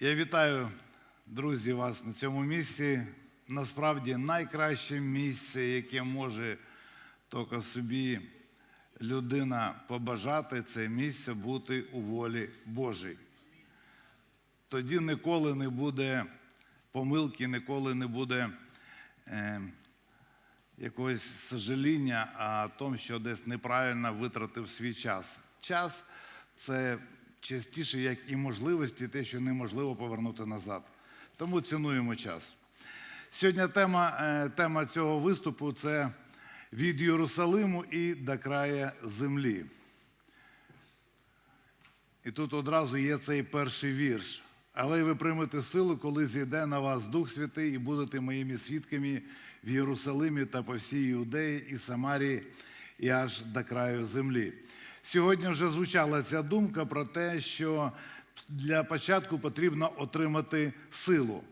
Я вітаю, друзі, вас на цьому місці. Насправді найкраще місце, яке може тільки собі людина побажати, це місце бути у волі Божій. Тоді ніколи не буде помилки, ніколи не буде е, якогось сожаління о тому, що десь неправильно витратив свій час. Час це частіше, як і можливості, те, що неможливо повернути назад. Тому цінуємо час. Сьогодні тема, е, тема цього виступу це від Єрусалиму і до краю землі. І тут одразу є цей перший вірш. Але ви приймете силу, коли зійде на вас Дух Святий, і будете моїми свідками в Єрусалимі та по всій Іудеї і Самарії, і аж до краю землі. Сьогодні вже звучала ця думка про те, що для початку потрібно отримати силу.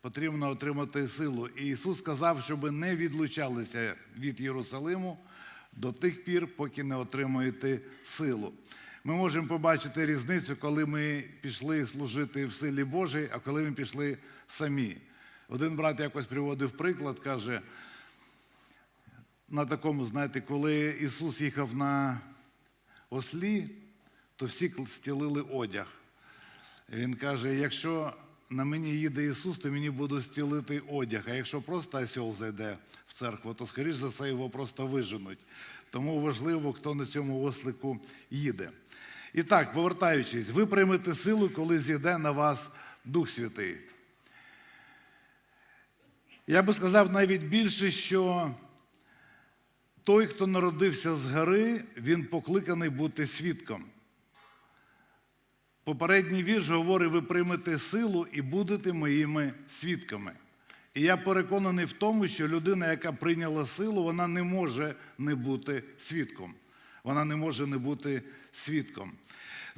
Потрібно отримати силу. І Ісус сказав, щоб не відлучалися від Єрусалиму до тих пір, поки не отримаєте силу. Ми можемо побачити різницю, коли ми пішли служити в силі Божій, а коли ми пішли самі. Один брат якось приводив приклад, каже, на такому, знаєте, коли Ісус їхав на ослі, то всі стілили одяг. Він каже: якщо на мені їде Ісус, то мені будуть стілити одяг. А якщо просто осьол зайде в церкву, то, скоріш за все, його просто виженуть. Тому важливо, хто на цьому ослику їде. І так, повертаючись, ви приймете силу, коли зійде на вас Дух Святий. Я би сказав навіть більше, що той, хто народився з гори, він покликаний бути свідком. Попередній вірш говорить, ви приймете силу і будете моїми свідками. І я переконаний в тому, що людина, яка прийняла силу, вона не може не бути свідком. Вона не може не бути свідком.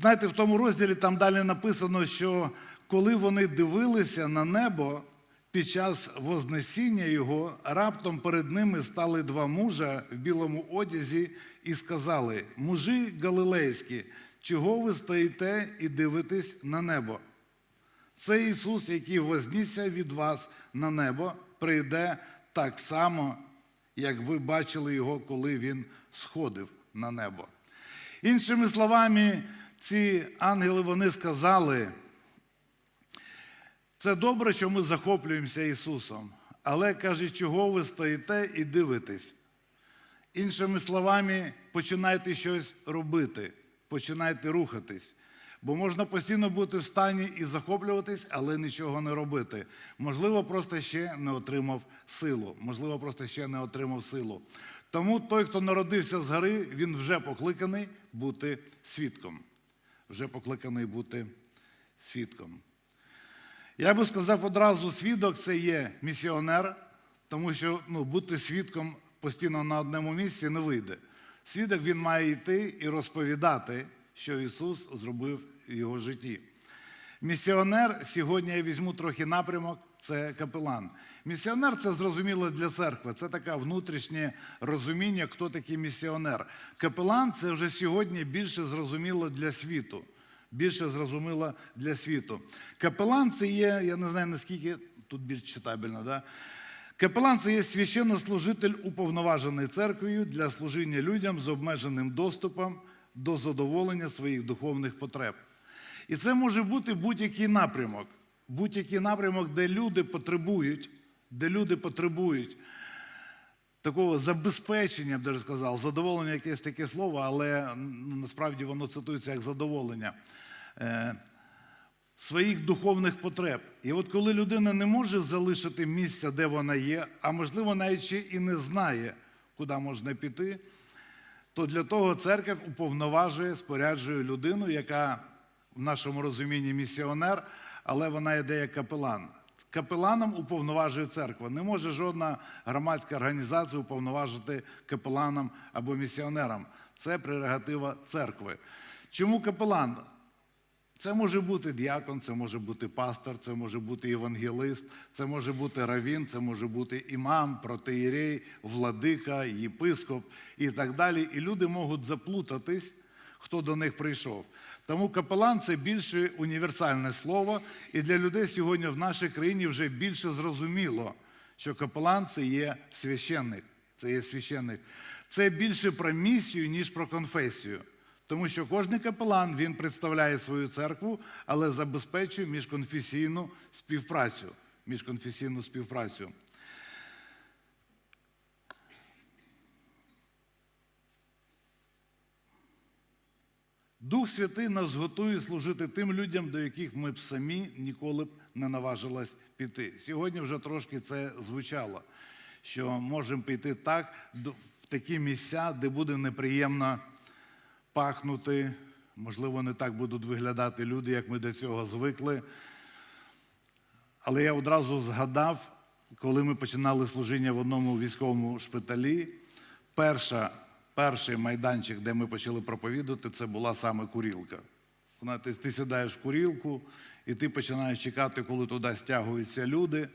Знаєте, в тому розділі там далі написано, що коли вони дивилися на небо під час Вознесіння Його, раптом перед ними стали два мужа в білому одязі і сказали: Мужі галилейські, чого ви стоїте і дивитесь на небо? Це Ісус, який вознісся від вас на небо, прийде так само, як ви бачили Його, коли Він сходив на небо. Іншими словами, ці ангели вони сказали, це добре, що ми захоплюємося Ісусом, але каже, чого ви стоїте і дивитесь. Іншими словами, починайте щось робити, починайте рухатись. Бо можна постійно бути в стані і захоплюватись, але нічого не робити. Можливо, просто ще не отримав силу. Можливо, просто ще не отримав силу. Тому той, хто народився з гори, він вже покликаний бути свідком. Вже покликаний бути свідком. Я би сказав одразу, свідок це є місіонер, тому що ну, бути свідком постійно на одному місці не вийде. Свідок він має йти і розповідати, що Ісус зробив в його житті. Місіонер, сьогодні я візьму трохи напрямок, це капелан. Місіонер це зрозуміло для церкви. Це таке внутрішнє розуміння, хто такий місіонер. Капелан це вже сьогодні більше зрозуміло для світу. Більше зрозуміло для світу. Капелан це є, я не знаю наскільки тут більш читабельно, да? Капелан це є священнослужитель, уповноважений церквою для служіння людям з обмеженим доступом до задоволення своїх духовних потреб. І це може бути будь-який напрямок, будь-який напрямок, де люди потребують, де люди потребують такого забезпечення, я б даже сказав, задоволення якесь таке слово, але ну, насправді воно цитується як задоволення е, своїх духовних потреб. І от коли людина не може залишити місця, де вона є, а можливо навіть ще і не знає, куди можна піти, то для того церква уповноважує, споряджує людину, яка в нашому розумінні місіонер, але вона йде як капелан. Капеланом уповноважує церква. Не може жодна громадська організація уповноважити капеланом або місіонером. Це прерогатива церкви. Чому капелан? Це може бути діакон, це може бути пастор, це може бути євангелист, це може бути равін, це може бути імам, протеєрей, владика, єпископ і так далі. І люди можуть заплутатись, хто до них прийшов. Тому капелан це більше універсальне слово, і для людей сьогодні в нашій країні вже більше зрозуміло, що капелан це є священник. Це є священник. Це більше про місію, ніж про конфесію. Тому що кожен капелан він представляє свою церкву, але забезпечує міжконфесійну співпрацю. Міжконфесійну співпрацю. Дух Святий нас готує служити тим людям, до яких ми б самі ніколи б не наважились піти. Сьогодні вже трошки це звучало, що можемо піти так в такі місця, де буде неприємно пахнути, можливо, не так будуть виглядати люди, як ми до цього звикли. Але я одразу згадав, коли ми починали служіння в одному військовому шпиталі, перша, перший майданчик, де ми почали проповідати, це була саме курілка. Знаєте, ти сідаєш в курілку, і ти починаєш чекати, коли туди стягуються люди,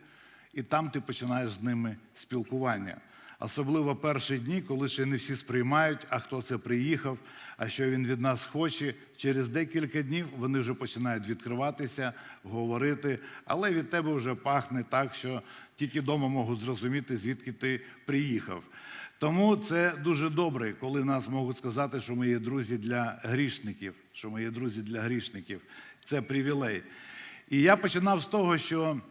і там ти починаєш з ними спілкування. Особливо перші дні, коли ще не всі сприймають, а хто це приїхав, а що він від нас хоче. Через декілька днів вони вже починають відкриватися, говорити, але від тебе вже пахне так, що тільки вдома можуть зрозуміти, звідки ти приїхав. Тому це дуже добре, коли нас можуть сказати, що ми є друзі для грішників, що ми є друзі для грішників. Це привілей. І я починав з того, що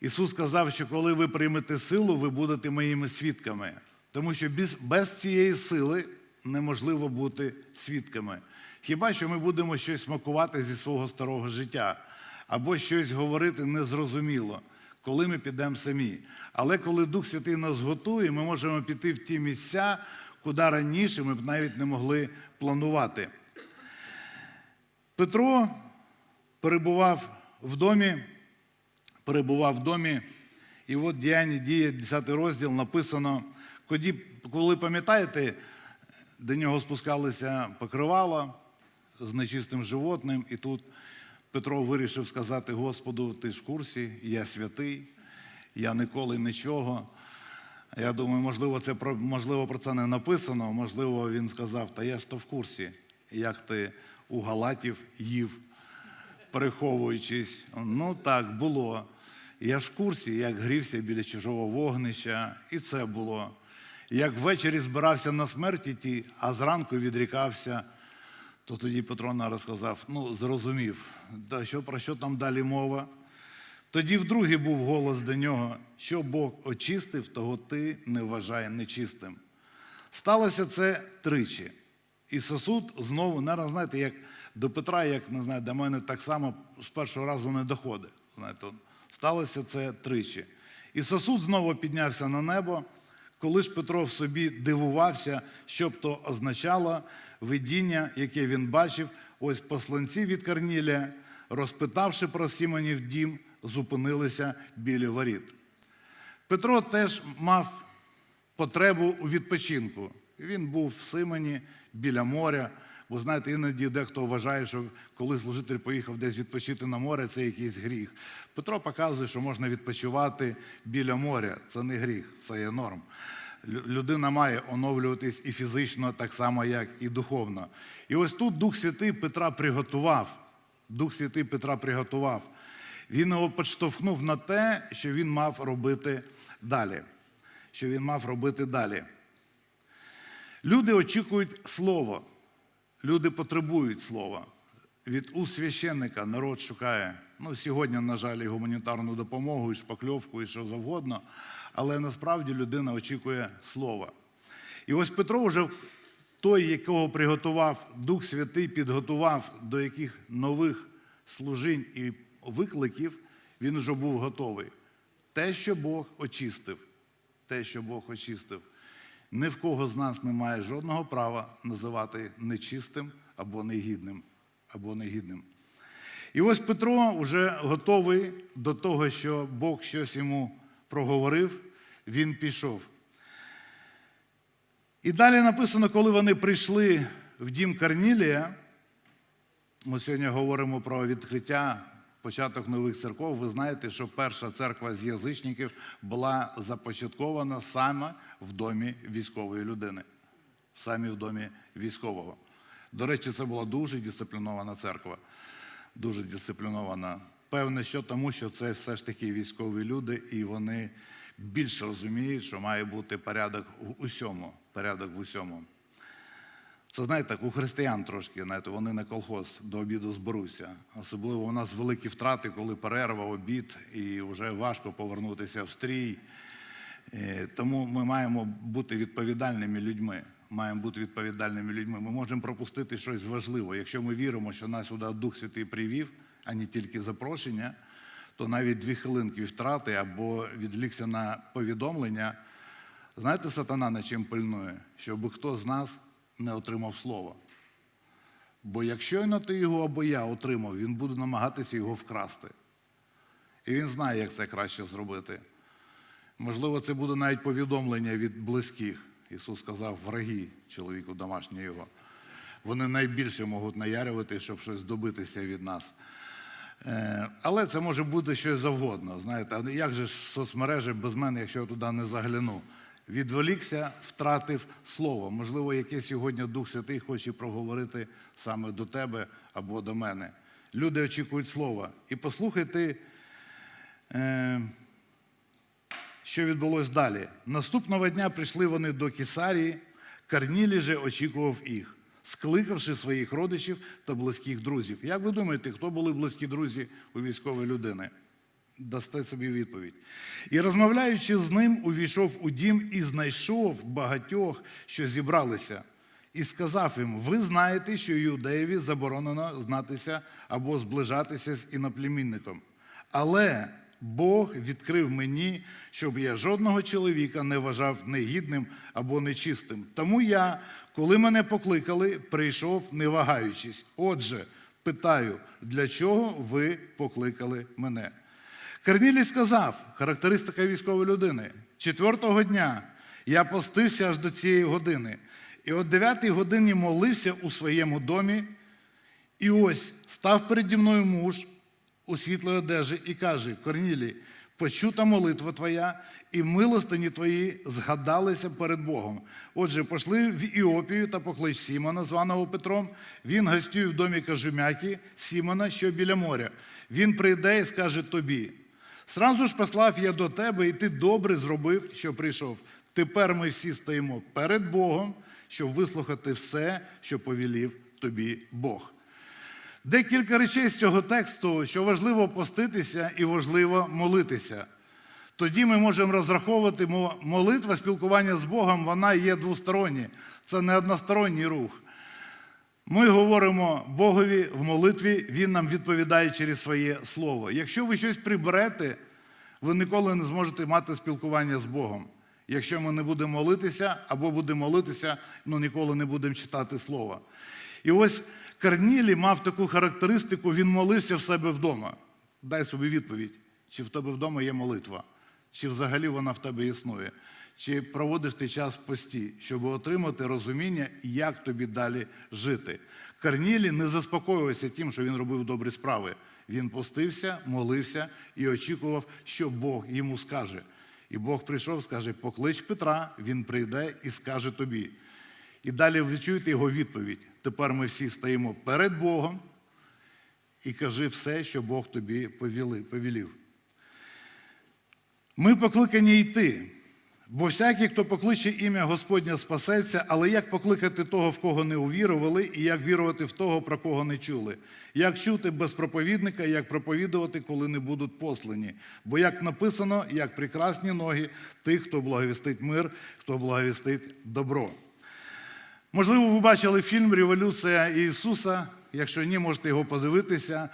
Ісус сказав, що коли ви приймете силу, ви будете моїми свідками. Тому що без, без цієї сили неможливо бути свідками. Хіба що ми будемо щось смакувати зі свого старого життя, або щось говорити незрозуміло, коли ми підемо самі. Але коли Дух Святий нас готує, ми можемо піти в ті місця, куди раніше ми б навіть не могли планувати. Петро перебував в домі перебував в домі. І от діяння діє, 10 розділ написано, коли пам'ятаєте, до нього спускалися покривала з нечистим животним, і тут Петро вирішив сказати Господу, ти ж в курсі, я святий, я ніколи нічого. Я думаю, можливо, це можливо про це не написано. Можливо, він сказав, та я ж то в курсі, як ти у Галатів їв переховуючись. Ну так, було. Я ж в курсі, як грівся біля чужого вогнища, і це було. Як ввечері збирався на смерті ті, а зранку відрікався, то тоді Петро нараз сказав: ну, зрозумів, да, що, про що там далі мова. Тоді вдруге був голос до нього, що Бог очистив, того ти не вважай нечистим. Сталося це тричі. І сосуд знову, наразі, знаєте, як до Петра, як не знаю, до мене так само з першого разу не доходить. Знаєте, сталося це тричі. І сосуд знову піднявся на небо, коли ж Петро в собі дивувався, що б то означало видіння, яке він бачив, ось посланці від Корнілія, розпитавши про Сімонів дім, зупинилися біля воріт. Петро теж мав потребу у відпочинку. Він був в Симоні біля моря. Бо знаєте, іноді дехто вважає, що коли служитель поїхав десь відпочити на море, це якийсь гріх. Петро показує, що можна відпочивати біля моря. Це не гріх, це є норм. Людина має оновлюватись і фізично, так само, як і духовно. І ось тут Дух Святий Петра приготував. Дух Святий Петра приготував. Він його підштовхнув на те, що він мав робити далі. Що він мав робити далі. Люди очікують слова. Люди потребують слова. Від уст священника народ шукає. Ну, сьогодні, на жаль, і гуманітарну допомогу, і шпакльовку, і що завгодно. Але насправді людина очікує слова. І ось Петро вже той, якого приготував Дух Святий, підготував до яких нових служінь і викликів, він вже був готовий. Те, що Бог очистив, те, що Бог очистив. Ні в кого з нас немає жодного права називати нечистим або негідним. Або негідним. І ось Петро вже готовий до того, що Бог щось йому проговорив, він пішов. І далі написано, коли вони прийшли в дім Корнілія, ми сьогодні говоримо про відкриття, початок нових церков. Ви знаєте, що перша церква з язичників була започаткована саме в домі військової людини. Саме в домі військового. До речі, це була дуже дисциплінована церква, дуже дисциплінована. Певне, що тому, що це все ж таки військові люди, і вони більше розуміють, що має бути порядок в усьому. Порядок в усьому. Це знаєте, у християн трошки, знаєте, вони на колхоз до обіду зберуться. Особливо у нас великі втрати, коли перерва, обід, і вже важко повернутися в стрій. Е, Тому ми маємо бути відповідальними людьми. Маємо бути відповідальними людьми. Ми можемо пропустити щось важливе. Якщо ми віримо, що нас сюди Дух Святий привів, а не тільки запрошення, то навіть дві хвилинки втрати або відвлікся на повідомлення. Знаєте, сатана над чим пильнує? Щоб хто з нас не отримав слова. Бо якщо ти його або я отримав, він буде намагатися його вкрасти. І він знає, як це краще зробити. Можливо, це буде навіть повідомлення від близьких. Ісус сказав, враги чоловіку домашнього його. Вони найбільше можуть наярювати, щоб щось добитися від нас. Е, Але це може бути щось завгодно. Знаєте, як же соцмережі без мене, якщо я туди не загляну? Відволікся, втратив слово. Можливо, яке сьогодні Дух Святий хоче проговорити саме до тебе або до мене. Люди очікують слова. І послухайте, що відбулось далі. Наступного дня прийшли вони до Кесарії, Карнілі же очікував їх, скликавши своїх родичів та близьких друзів. Як ви думаєте, хто були близькі друзі у військової людини? Дасте собі відповідь. І розмовляючи з ним, увійшов у дім і знайшов багатьох, що зібралися, і сказав їм: Ви знаєте, що юдеєві заборонено знатися або зближатися з іноплемінником. Але Бог відкрив мені, щоб я жодного чоловіка не вважав негідним або нечистим. Тому я, коли мене покликали, прийшов, не вагаючись. Отже, питаю, для чого ви покликали мене? Корнілій сказав, характеристика військової людини, четвертого дня я постився аж до цієї години, і о дев'ятій годині молився у своєму домі, і ось став переді мною муж у світлій одежі і каже: Корнілій, почута молитва твоя, і милостині твої згадалися перед Богом. Отже, пошли в Іопію та поклич Сімона, званого Петром. Він гостює в домі Кажумяки, Сімона, що біля моря. Він прийде і скаже тобі. Сразу ж послав я до тебе, і ти добре зробив, що прийшов. Тепер ми всі стоїмо перед Богом, щоб вислухати все, що повелів тобі Бог. Декілька речей з цього тексту, що важливо поститися і важливо молитися. Тоді ми можемо розраховувати мо- молитва, спілкування з Богом, вона є двосторонні. Це не односторонній рух. Ми говоримо Богові в молитві, Він нам відповідає через своє слово. Якщо ви щось приберете, ви ніколи не зможете мати спілкування з Богом. Якщо ми не будемо молитися або будемо молитися, ну ніколи не будемо читати слова. І ось Корнілій мав таку характеристику, він молився в себе вдома. Дай собі відповідь, чи в тебе вдома є молитва, чи взагалі вона в тебе існує, чи проводиш ти час в пості, щоб отримати розуміння, як тобі далі жити. Корнілій не заспокоювався тим, що він робив добрі справи. Він постився, молився і очікував, що Бог йому скаже. І Бог прийшов, скаже: поклич Петра, він прийде і скаже тобі. І далі ви чуєте його відповідь. Тепер ми всі стоїмо перед Богом і кажи все, що Бог тобі повіли- повелів. Ми покликані йти, бо всякий, хто покличе ім'я Господнє, спасеться, але як покликати того, в кого не увірували, і як вірувати в того, про кого не чули? Як чути без проповідника, як проповідувати, коли не будуть послані? Бо як написано, як прекрасні ноги тих, хто благовістить мир, хто благовістить добро. Можливо, ви бачили фільм Революція Ісуса. Якщо ні, можете його подивитися.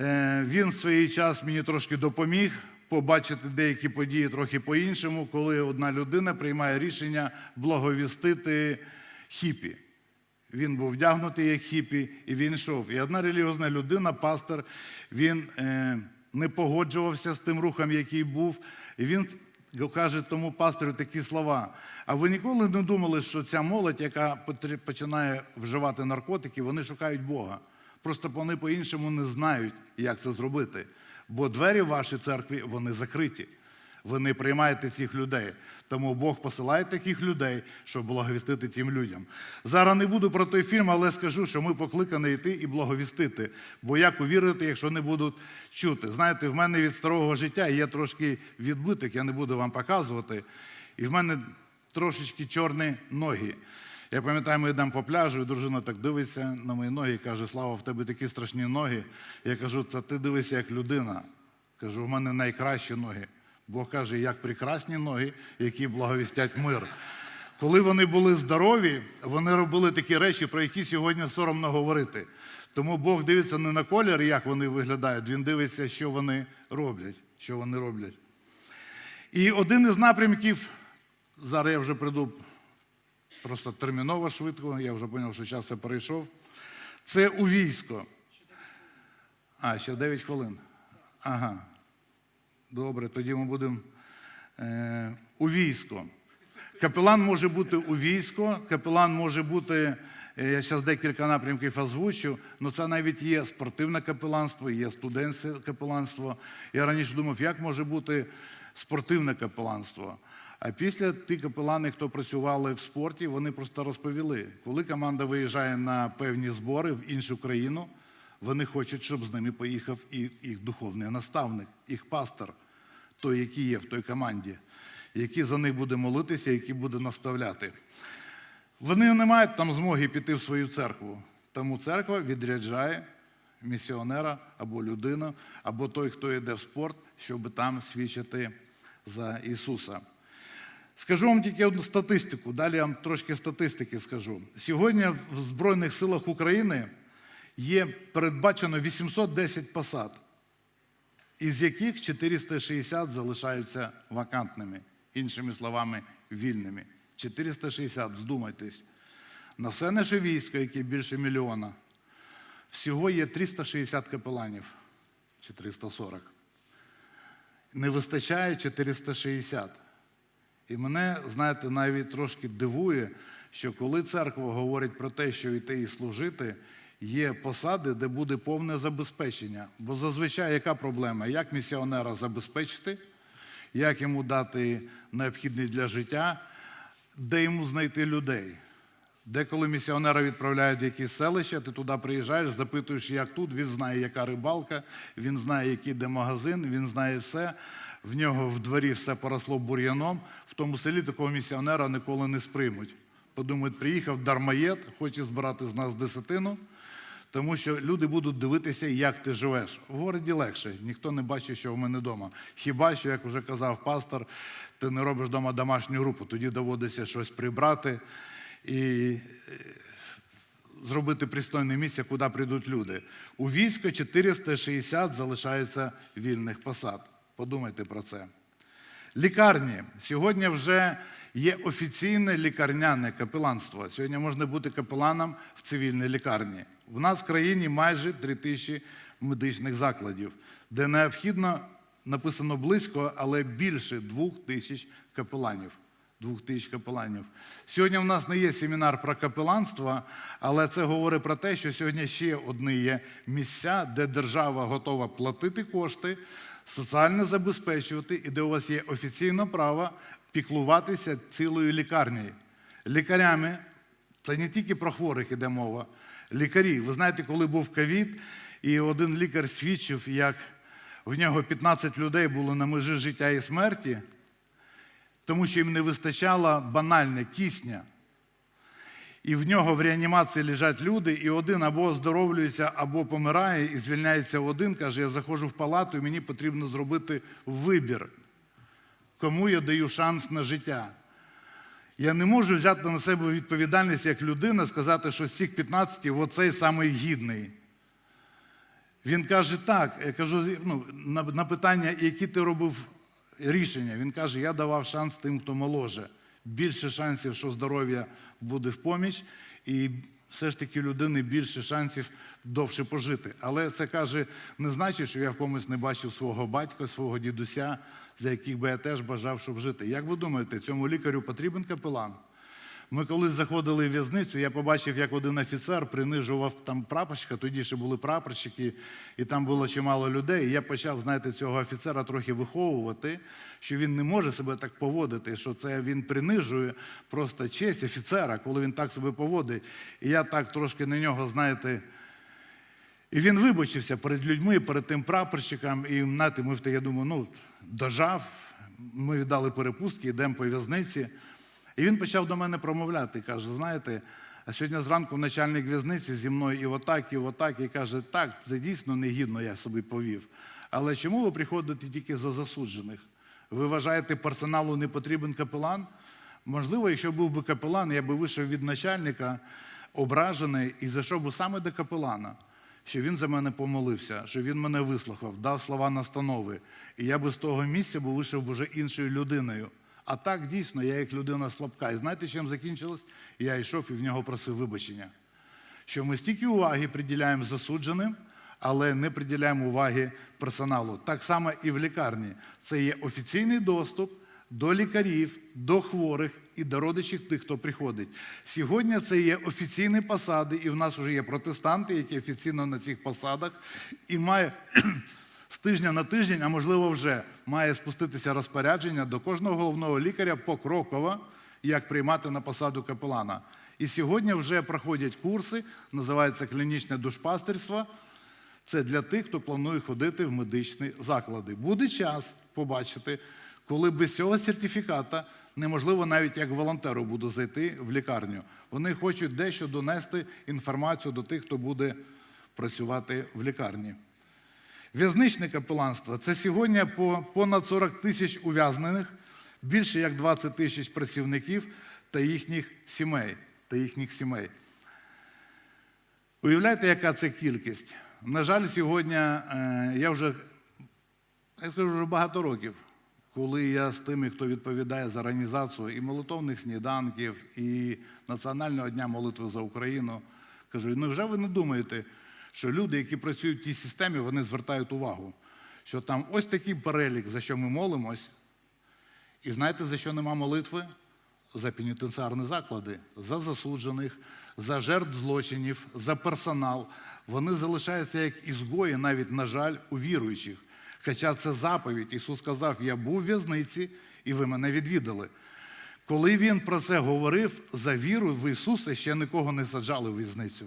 Е, Він в свій час мені трошки допоміг побачити деякі події трохи по-іншому, коли одна людина приймає рішення благовістити хіпі. Він був вдягнутий як хіпі, і він йшов. І одна релігіозна людина, пастор, він е, не погоджувався з тим рухом, який був. І він каже тому пастору такі слова. А ви ніколи не думали, що ця молодь, яка починає вживати наркотики, вони шукають Бога. Просто вони по-іншому не знають, як це зробити. Бо двері в вашій церкві вони закриті. Ви не приймаєте цих людей. Тому Бог посилає таких людей, щоб благовістити тим людям. Зараз не буду про той фільм, але скажу, що ми покликані йти і благовістити. Бо як увірити, якщо не будуть чути? Знаєте, в мене від старого життя є трошки відбиток, я не буду вам показувати. І в мене трошечки чорні ноги. Я пам'ятаю, ми йдемо по пляжу, і дружина так дивиться на мої ноги і каже: Слава, в тебе такі страшні ноги. Я кажу, це ти дивишся як людина. Кажу, в мене найкращі ноги. Бог каже, як прекрасні ноги, які благовістять мир. Коли вони були здорові, вони робили такі речі, про які сьогодні соромно говорити. Тому Бог дивиться не на колір, як вони виглядають, він дивиться, що вони роблять. Що вони роблять. І один із напрямків, зараз я вже прийду просто терміново швидко, я вже зрозумів, що час я перейшов. Це у військо. А, ще 9 хвилин. Ага. Добре, тоді ми будемо е, у військо. Капелан може бути у військо, капелан може бути, е, я зараз декілька напрямків озвучу, але це навіть є спортивне капеланство, є студентське капеланство. Я раніше думав, як може бути спортивне капеланство. А після ті капелани, хто працювали в спорті, вони просто розповіли, коли команда виїжджає на певні збори в іншу країну, вони хочуть, щоб з ними поїхав і їх духовний наставник, їх пастор, той, який є в той команді, який за них буде молитися, який буде наставляти. Вони не мають там змоги піти в свою церкву. Тому церква відряджає місіонера або людину, або той, хто йде в спорт, щоб там свідчити за Ісуса. Скажу вам тільки одну статистику, далі я вам трошки статистики скажу. Сьогодні в Збройних силах України є передбачено 810 посад, із яких 460 залишаються вакантними, іншими словами, вільними. 460, здумайтесь. На все наше військо, яке більше мільйона, всього є 360 капеланів чи 340. Не вистачає 460. І мене, знаєте, навіть трошки дивує, що коли церква говорить про те, що йти і служити, є посади, де буде повне забезпечення. Бо зазвичай яка проблема? Як місіонера забезпечити, як йому дати необхідне для життя, де йому знайти людей? Деколи місіонера відправляють в якісь селища, ти туди приїжджаєш, запитуєш, як тут, він знає, яка рибалка, він знає, який де магазин, він знає все. В нього в дворі все поросло бур'яном. В тому селі такого місіонера ніколи не сприймуть. Подумають, приїхав дармаєт, хоче збирати з нас десятину, тому що люди будуть дивитися, як ти живеш. В городі легше, ніхто не бачить, що в мене вдома. Хіба що, як вже казав пастор, ти не робиш вдома домашню групу, тоді доводиться щось прибрати і зробити пристойне місце, куди прийдуть люди. У військо 460 залишається вільних посад. Подумайте про це. Лікарні. Сьогодні вже є офіційне лікарняне капеланство. Сьогодні можна бути капеланом в цивільній лікарні. У нас в країні майже 3 тисячі медичних закладів, де необхідно написано близько, але більше 2 тисяч капеланів. Двох тисяч капеланів. Сьогодні в нас не є семінар про капеланство, але це говорить про те, що сьогодні ще одні є місця, де держава готова платити кошти, соціально забезпечувати, і де у вас є офіційне право піклуватися цілою лікарнею. Лікарями це не тільки про хворих іде мова. Лікарі, ви знаєте, коли був ковід, і один лікар свідчив, як в нього 15 людей було на межі життя і смерті тому що їм не вистачало банальне кисня. І в нього в реанімації лежать люди, і один або оздоровлюється, або помирає, і звільняється один, каже, я заходжу в палату, і мені потрібно зробити вибір, кому я даю шанс на життя. Я не можу взяти на себе відповідальність як людина, сказати, що з цих 15 оцей самий гідний. Він каже, так, я кажу, ну, на, на питання, які ти робив рішення. Він каже, я давав шанс тим, хто моложе. Більше шансів, що здоров'я буде в поміч, і все ж таки людини більше шансів довше пожити. Але це каже, не значить, що я в комусь не бачив свого батька, свого дідуся, за яких би я теж бажав, щоб жити. Як ви думаєте, цьому лікарю потрібен капелан? Ми колись заходили в в'язницю, я побачив, як один офіцер принижував там прапорщика, тоді ще були прапорщики, і там було чимало людей. І я почав, знаєте, цього офіцера трохи виховувати, що він не може себе так поводити, що це він принижує просто честь офіцера, коли він так себе поводить. І я так трошки на нього, знаєте, і він вибачився перед людьми, перед тим прапорщиком. І знаєте, ми я думаю, ну, дожав, ми віддали перепустки, йдемо по в'язниці. І він почав до мене промовляти. Каже: знаєте, сьогодні зранку начальник в'язниці зі мною і отак, і отак, і каже, так, це дійсно негідно я собі повів. Але чому ви приходите тільки за засуджених? Ви вважаєте, персоналу не потрібен капелан? Можливо, якщо був би капелан, я би вийшов від начальника ображений і зайшов би саме до капелана, що він за мене помолився, що він мене вислухав, дав слова настанови. І я би з того місця би вийшов вже іншою людиною. А так дійсно, я як людина слабка. І знаєте, чим закінчилось? Я йшов і в нього просив вибачення. Що ми стільки уваги приділяємо засудженим, але не приділяємо уваги персоналу. Так само і в лікарні. Це є офіційний доступ до лікарів, до хворих і до родичів тих, хто приходить. Сьогодні це є офіційні посади, і в нас вже є протестанти, які офіційно на цих посадах, і з тижня на тиждень, а можливо, вже має спуститися розпорядження до кожного головного лікаря покроково, як приймати на посаду капелана. І сьогодні вже проходять курси, називається клінічне душпастерство. Це для тих, хто планує ходити в медичні заклади. Буде час побачити, коли без цього сертифіката неможливо навіть як волонтеру буде зайти в лікарню. Вони хочуть дещо донести інформацію до тих, хто буде працювати в лікарні. В'язничне капеланство це сьогодні по понад 40 тисяч ув'язнених, більше як 20 тисяч працівників та їхніх сімей. Та їхніх сімей. Уявляєте, яка це кількість? На жаль, сьогодні е, я вже, я скажу, вже багато років, коли я з тими, хто відповідає за організацію і молитовних сніданків, і Національного дня молитви за Україну, кажу, ну вже ви не думаєте, що люди, які працюють в тій системі, вони звертають увагу, що там ось такий перелік, за що ми молимось, і знаєте, за що нема молитви? За пенітенціарні заклади, за засуджених, за жертв злочинів, за персонал. Вони залишаються як ізгої, навіть, на жаль, у віруючих. Хоча це заповідь. Ісус сказав: Я був в в'язниці, і ви мене відвідали. Коли Він про це говорив, за віру в Ісуса ще нікого не саджали в в'язницю.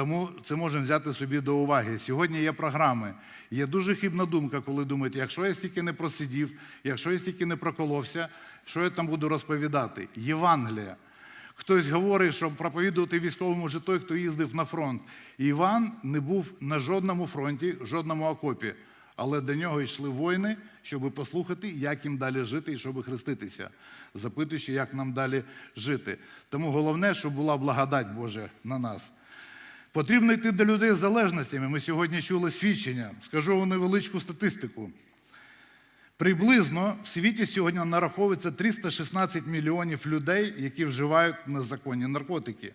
Тому це можемо взяти собі до уваги. Сьогодні є програми. Є дуже хибна думка, коли думаєте, якщо я стільки не просидів, якщо я стільки не проколовся, що я там буду розповідати? Євангелія. Хтось говорить, що проповідувати військовому вже той, хто їздив на фронт. Іван не був на жодному фронті, жодному окопі. Але до нього йшли воїни, щоб послухати, як їм далі жити і щоб хреститися, запитуючи, як нам далі жити. Тому головне, щоб була благодать Божа на нас. Потрібно йти до людей з залежностями. Ми сьогодні чули свідчення. Скажу вам невеличку статистику. Приблизно в світі сьогодні нараховується 316 мільйонів людей, які вживають незаконні наркотики.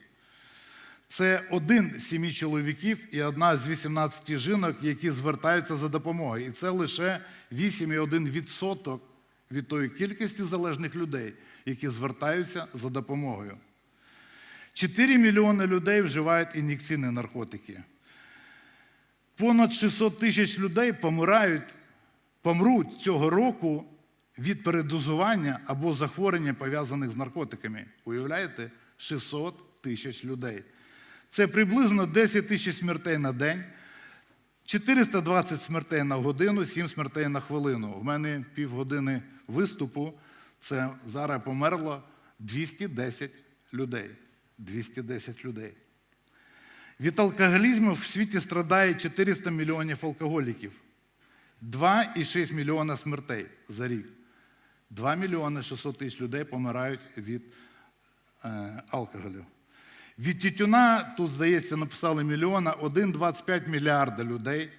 Це один з сімі чоловіків і одна з 18 жінок, які звертаються за допомогою. І це лише 8,1% від тої кількості залежних людей, які звертаються за допомогою. 4 мільйони людей вживають ін'єкційні наркотики. Понад 600 тисяч людей помирають, помруть цього року від передозування або захворювання, пов'язаних з наркотиками. Уявляєте? 600 тисяч людей. Це приблизно 10 тисяч смертей на день, 420 смертей на годину, 7 смертей на хвилину. У мене півгодини виступу. Це зараз померло 210 людей. 210 людей. Від алкоголізму в світі страдає 400 мільйонів алкоголіків, 2,6 мільйона смертей за рік. 2 мільйони 600 тисяч людей помирають від е, алкоголю. Від тютюна, тут, здається, написали мільйона, 1,25 мільярда людей,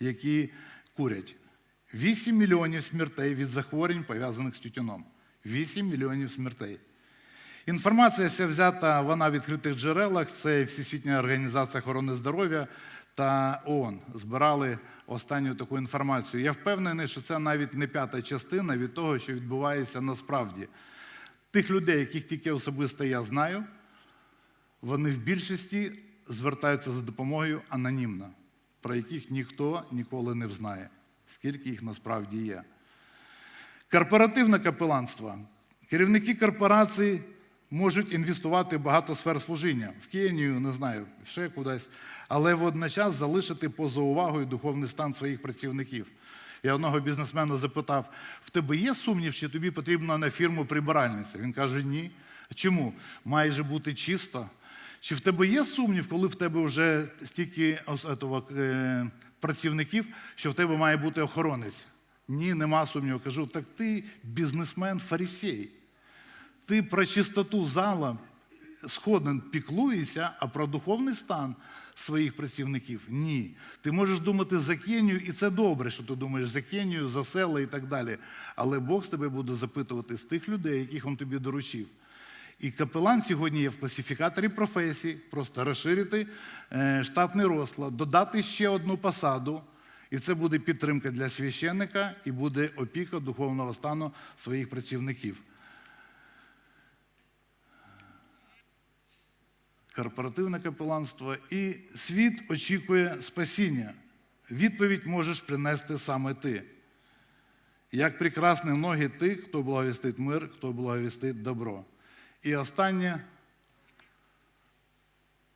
які курять. 8 мільйонів смертей від захворювань, пов'язаних з тютюном. 8 мільйонів смертей. Інформація вся взята вона в відкритих джерелах. Це Всесвітня організація охорони здоров'я та ООН збирали останню таку інформацію. Я впевнений, що це навіть не п'ята частина від того, що відбувається насправді. Тих людей, яких тільки особисто я знаю, вони в більшості звертаються за допомогою анонімно, про яких ніхто ніколи не знає, скільки їх насправді є. Корпоративне капеланство. Керівники корпорацій можуть інвестувати багато сфер служіння в Кенію, не знаю, ще кудись, але водночас залишити поза увагою духовний стан своїх працівників. Я одного бізнесмена запитав: в тебе є сумнів, чи тобі потрібно на фірму прибиральниця? Він каже: ні. Чому? Має же бути чисто. Чи в тебе є сумнів, коли в тебе вже стільки е, працівників, що в тебе має бути охоронець? Ні, нема сумніву. Кажу, так ти бізнесмен фарисей. Ти про чистоту зала сходен піклуєшся, а про духовний стан своїх працівників ні. Ти можеш думати за Кенію, і це добре, що ти думаєш за Кенію, за села і так далі. Але Бог з тебе буде запитувати з тих людей, яких він тобі доручив. І капелан сьогодні є в класифікаторі професій, просто розширити е, штатний розклад, додати ще одну посаду, і це буде підтримка для священника і буде опіка духовного стану своїх працівників. Корпоративне капеланство, і світ очікує спасіння. Відповідь можеш принести саме ти. Як прекрасні ноги тих, хто благовістить мир, хто благовістить добро. І останнє,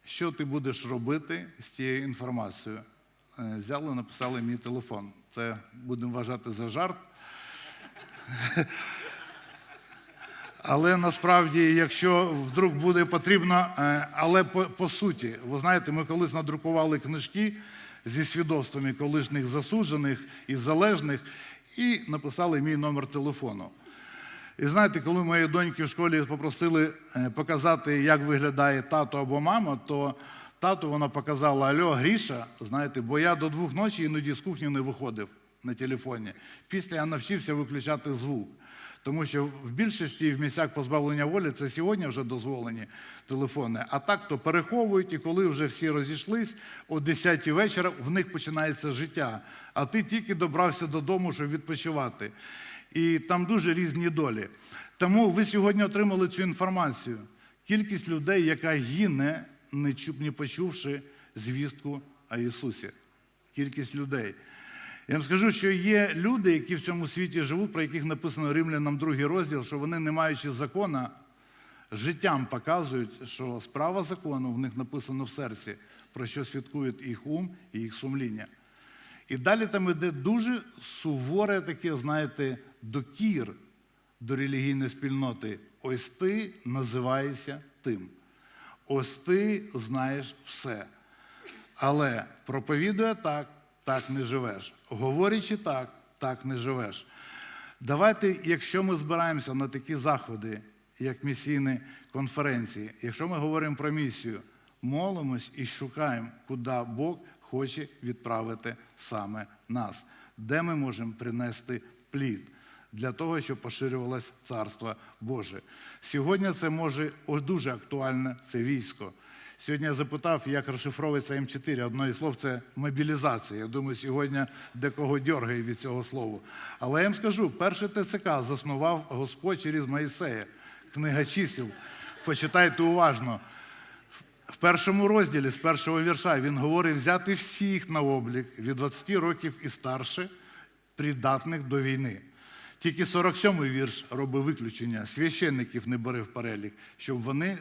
що ти будеш робити з цією інформацією? Е, Взяли, написали мій телефон. Це будемо вважати за жарт. Але насправді, якщо вдруг буде потрібно, е, але по, по суті, ви знаєте, ми колись надрукували книжки зі свідоцтвами колишніх засуджених і залежних, і написали мій номер телефону. І знаєте, коли мої доньки в школі попросили е, показати, як виглядає тато або мама, то тату вона показала Альо, Гріша, знаєте, бо я до двох ночі іноді з кухні не виходив на телефоні. Після я навчився виключати звук. Тому що в більшості в місцях позбавлення волі це сьогодні вже дозволені телефони. А так то переховують, і коли вже всі розійшлись, о 10 вечора в них починається життя. А ти тільки добрався додому, щоб відпочивати. І там дуже різні долі. Тому ви сьогодні отримали цю інформацію. Кількість людей, яка гине, не не почувши звістку о Ісусі. Кількість людей. Я вам скажу, що є люди, які в цьому світі живуть, про яких написано Римлянам другий розділ, що вони, не маючи закона, життям показують, що справа закону в них написано в серці, про що свідкують їх ум і їх сумління. І далі там йде дуже суворе таке, знаєте, докір до релігійної спільноти. Ось ти називаєшся тим. Ось ти знаєш все. Але проповідує так, так не живеш. Говорячи так, так не живеш. Давайте, якщо ми збираємося на такі заходи, як місійні конференції, якщо ми говоримо про місію, молимось і шукаємо, куди Бог хоче відправити саме нас, де ми можемо принести плід для того, щоб поширювалось Царство Боже. Сьогодні це може дуже актуальне це військо. Сьогодні я запитав, як розшифровується М4. Одно із слов це мобілізація. Я думаю, сьогодні декого дьоргає від цього слова. Але я вам скажу, перше ТЦК заснував Господь через Моїсея, книга чисел. Почитайте уважно. В першому розділі з першого вірша він говорить взяти всіх на облік від 20 років і старше, придатних до війни. Тільки 47-й вірш робить виключення. Священників не бери в перелік, щоб вони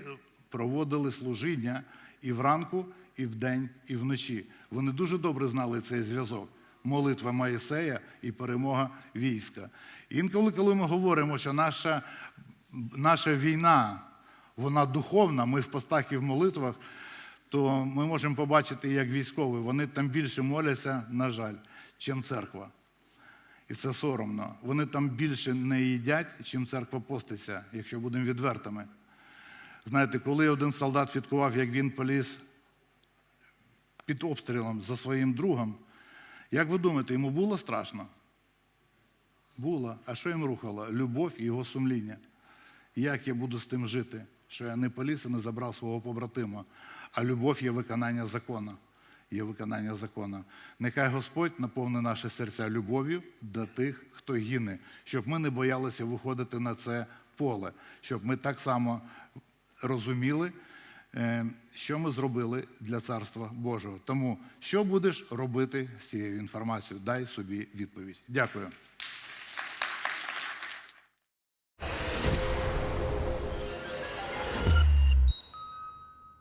проводили служіння і вранку, і вдень, і вночі. Вони дуже добре знали цей зв'язок. Молитва Моїсея і перемога війська. Інколи, коли ми говоримо, що наша, наша війна, вона духовна, ми в постах і в молитвах, то ми можемо побачити, як військові, вони там більше моляться, на жаль, чим церква. І це соромно. Вони там більше не їдять, чим церква поститься, якщо будемо відвертими. Знаєте, коли один солдат свідкував, як він поліз під обстрілом за своїм другом, як ви думаєте, йому було страшно? Було. А що їм рухало? Любов і його сумління. Як я буду з тим жити, що я не поліз і не забрав свого побратима, а любов є виконання закону. Є виконання закону. Нехай Господь наповни наше серця любов'ю до тих, хто гине, щоб ми не боялися виходити на це поле, щоб ми так само розуміли, е, що ми зробили для Царства Божого. Тому що будеш робити з цією інформацією? Дай собі відповідь. Дякую.